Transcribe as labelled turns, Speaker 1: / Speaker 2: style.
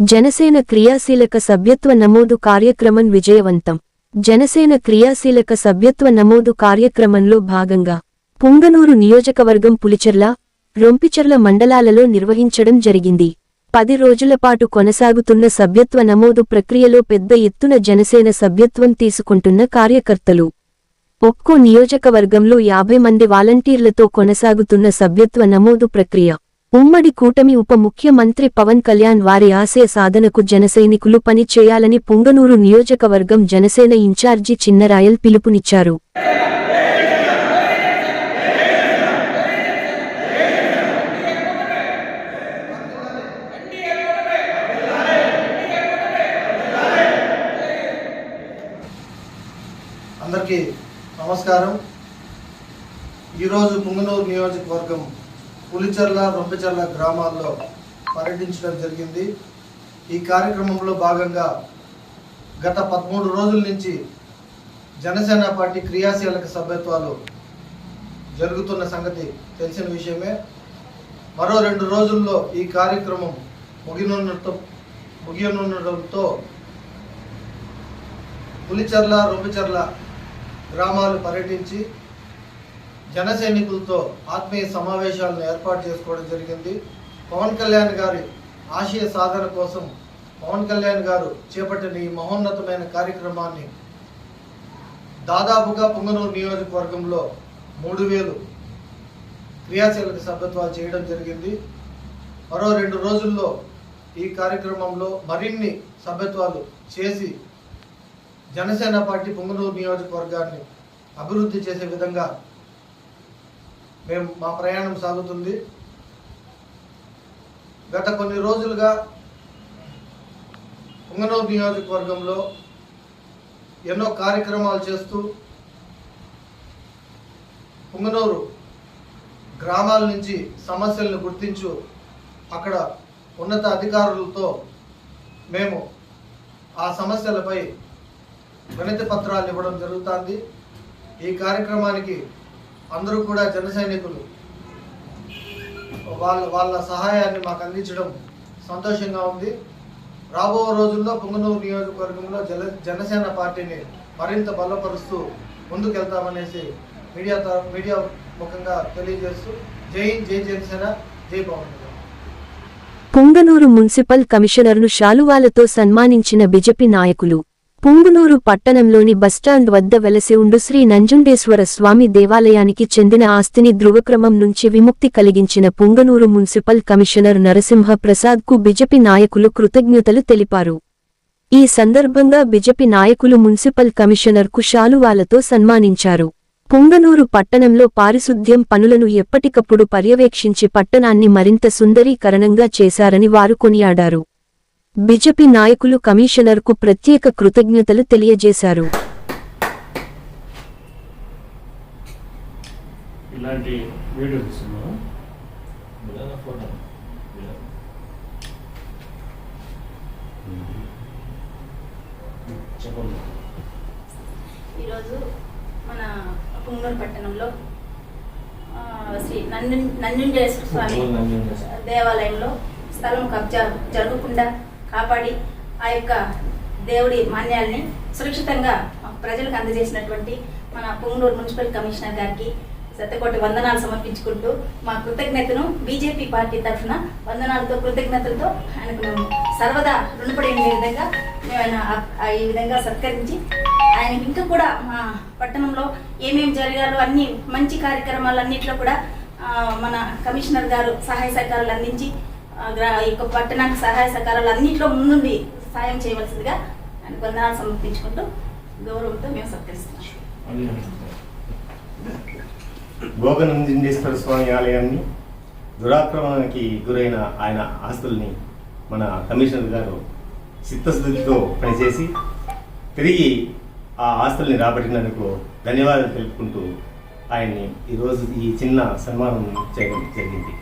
Speaker 1: జనసేన క్రియాశీలక సభ్యత్వ నమోదు కార్యక్రమం విజయవంతం. జనసేన క్రియాశీలక సభ్యత్వ నమోదు కార్యక్రమంలో భాగంగా పుంగనూరు నియోజకవర్గం పులిచెర్ల రొంపిచెర్ల మండలాలలో నిర్వహించడం జరిగింది. పది రోజుల పాటు కొనసాగుతున్న సభ్యత్వ నమోదు ప్రక్రియలో పెద్ద ఎత్తున జనసేన సభ్యత్వం తీసుకుంటున్న కార్యకర్తలు. ఒక్కో నియోజకవర్గంలో యాభై మంది వాలంటీర్లతో కొనసాగుతున్న సభ్యత్వ నమోదు ప్రక్రియ ఉమ్మడి కూటమి ఉప ముఖ్యమంత్రి పవన్ కళ్యాణ్ వారి ఆశయ సాధనకు జనసైనికులు పని చేయాలని పుంగనూరు నియోజకవర్గం జనసేన ఇన్ఛార్జి చిన్నరాయల్ పిలుపునిచ్చారు.
Speaker 2: అందరికీ నమస్కారం. ఈరోజు పుంగనూరు నియోజకవర్గం పులిచెర్ల రొంపచర్ల గ్రామాల్లో పర్యటించడం జరిగింది. ఈ కార్యక్రమంలో భాగంగా గత పదమూడు రోజుల నుంచి జనసేన పార్టీ క్రియాశీలక సభ్యత్వాలు జరుగుతున్న సంగతి తెలిసిన విషయమే. మరో రెండు రోజుల్లో ఈ కార్యక్రమం ముగినున్నతో ముగియనుండటంతో పులిచర్ల రొంపిచెర్ల గ్రామాలు పర్యటించి జన సైనికులతో ఆత్మీయ సమావేశాలను ఏర్పాటు చేసుకోవడం జరిగింది. పవన్ కళ్యాణ్ గారి ఆశయ సాధన కోసం పవన్ కళ్యాణ్ గారు చేపట్టిన ఈ మహోన్నతమైన కార్యక్రమాన్ని దాదాపుగా పుంగనూరు నియోజకవర్గంలో మూడు వేలు క్రియాశీలక సభ్యత్వాలు చేయడం జరిగింది. మరో రెండు రోజుల్లో ఈ కార్యక్రమంలో మరిన్ని సభ్యత్వాలు చేసి జనసేన పార్టీ పుంగనూరు నియోజకవర్గాన్ని అభివృద్ధి చేసే విధంగా మేము మా ప్రయాణం సాగుతుంది. గత కొన్ని రోజులుగా పుంగనూరు నియోజకవర్గంలో ఎన్నో కార్యక్రమాలు చేస్తూ పుంగనూరు గ్రామాల నుంచి సమస్యలను గుర్తించు అక్కడ ఉన్నత అధికారులతో మేము ఆ సమస్యలపై వినతి పత్రాలు ఇవ్వడం జరుగుతుంది. ఈ కార్యక్రమానికి అందరూ కూడా జన సైనికులు. వాళ్ళ వాళ్ళ సహాయాన్ని మాకు అందించడం సంతోషంగా ఉంది. రాబో రోజుల్లో పుంగనూరు నియోజకవర్గంలో జన జనసేన పార్టీని మరింత బలపరుస్తూ ముందుకెళ్తామనేసి మీడియా మీడియా ముఖంగా తెలియజేస్తూ జై జై జనసేన జై పవన్ కళ్యాణ్.
Speaker 1: పుంగనూరు మున్సిపల్ కమిషనర్ను శాలువాలతో సన్మానించిన బిజెపి నాయకులు పుంగునూరు పట్టణంలోని బస్టాండ్ వద్ద వెలసి ఉండు శ్రీ నంజుండేశ్వర స్వామి దేవాలయానికి చెందిన ఆస్తిని ధృవక్రమం నుంచి విముక్తి కలిగించిన పుంగనూరు మున్సిపల్ కమిషనర్ నరసింహ ప్రసాద్కు బిజెపి నాయకులు కృతజ్ఞతలు తెలిపారు. ఈ సందర్భంగా బిజెపి నాయకులు మున్సిపల్ కమిషనర్కు శాలువాలతో సన్మానించారు. పుంగనూరు పట్టణంలో పారిశుద్ధ్యం పనులను ఎప్పటికప్పుడు పర్యవేక్షించి పట్టణాన్ని మరింత సుందరీకరణంగా చేశారని వారు కొనియాడారు. బిజెపి నాయకులు కమిషనర్కు ప్రత్యేక కృతజ్ఞతలు తెలియజేశారు.
Speaker 3: ఇలాంటి చెప్పండి
Speaker 4: ఈరోజు మన పుంగూరు పట్టణంలో శ్రీ నంజు నంజుంజేశ్వర స్వామి. దేవాలయంలో స్థలం కబ్జా జరగకుండా కాపాడి ఆ యొక్క దేవుడి మాన్యాల్ని సురక్షితంగా ప్రజలకు అందజేసినటువంటి మన పుంగూరు మున్సిపల్ కమిషనర్ గారికి శతకోటి వందనాలు సమర్పించుకుంటూ మా కృతజ్ఞతను బీజేపీ పార్టీ తరఫున వందనాలతో కృతజ్ఞతలతో ఆయనకు మేము సర్వదా రుణపడి ఉండే విధంగా మేము ఆయన ఆ- ఈ విధంగా సత్కరించి ఆయన ఇంకా కూడా మా పట్టణంలో ఏమేమి జరగాలో అన్ని మంచి కార్యక్రమాలు అన్నింటిలో కూడా మన కమిషనర్ గారు సహాయ సహకారాలు అందించి యొక్క పట్టణానికి సహాయ సహకారాలు అన్నింటిలో ముందుండి సాయం చేయవలసిందిగా ఆయన వందనాలు సమర్పించుకుంటూ గౌరవంతో మేము సత్కరిస్తున్నాం.
Speaker 3: అది
Speaker 5: స్వామి ఆలయాన్ని దురాక్రమణకి గురైన ఆయన ఆస్తుల్ని మన కమిషనర్ గారు చిత్తశుద్ధితో పనిచేసి తిరిగి ఆ ఆస్తుల్ని రాబట్టినందుకు ధన్యవాదాలు తెలుపుకుంటూ ఆయన్ని ఈరోజు ఈ చిన్న సన్మానం చేయడం జరిగింది.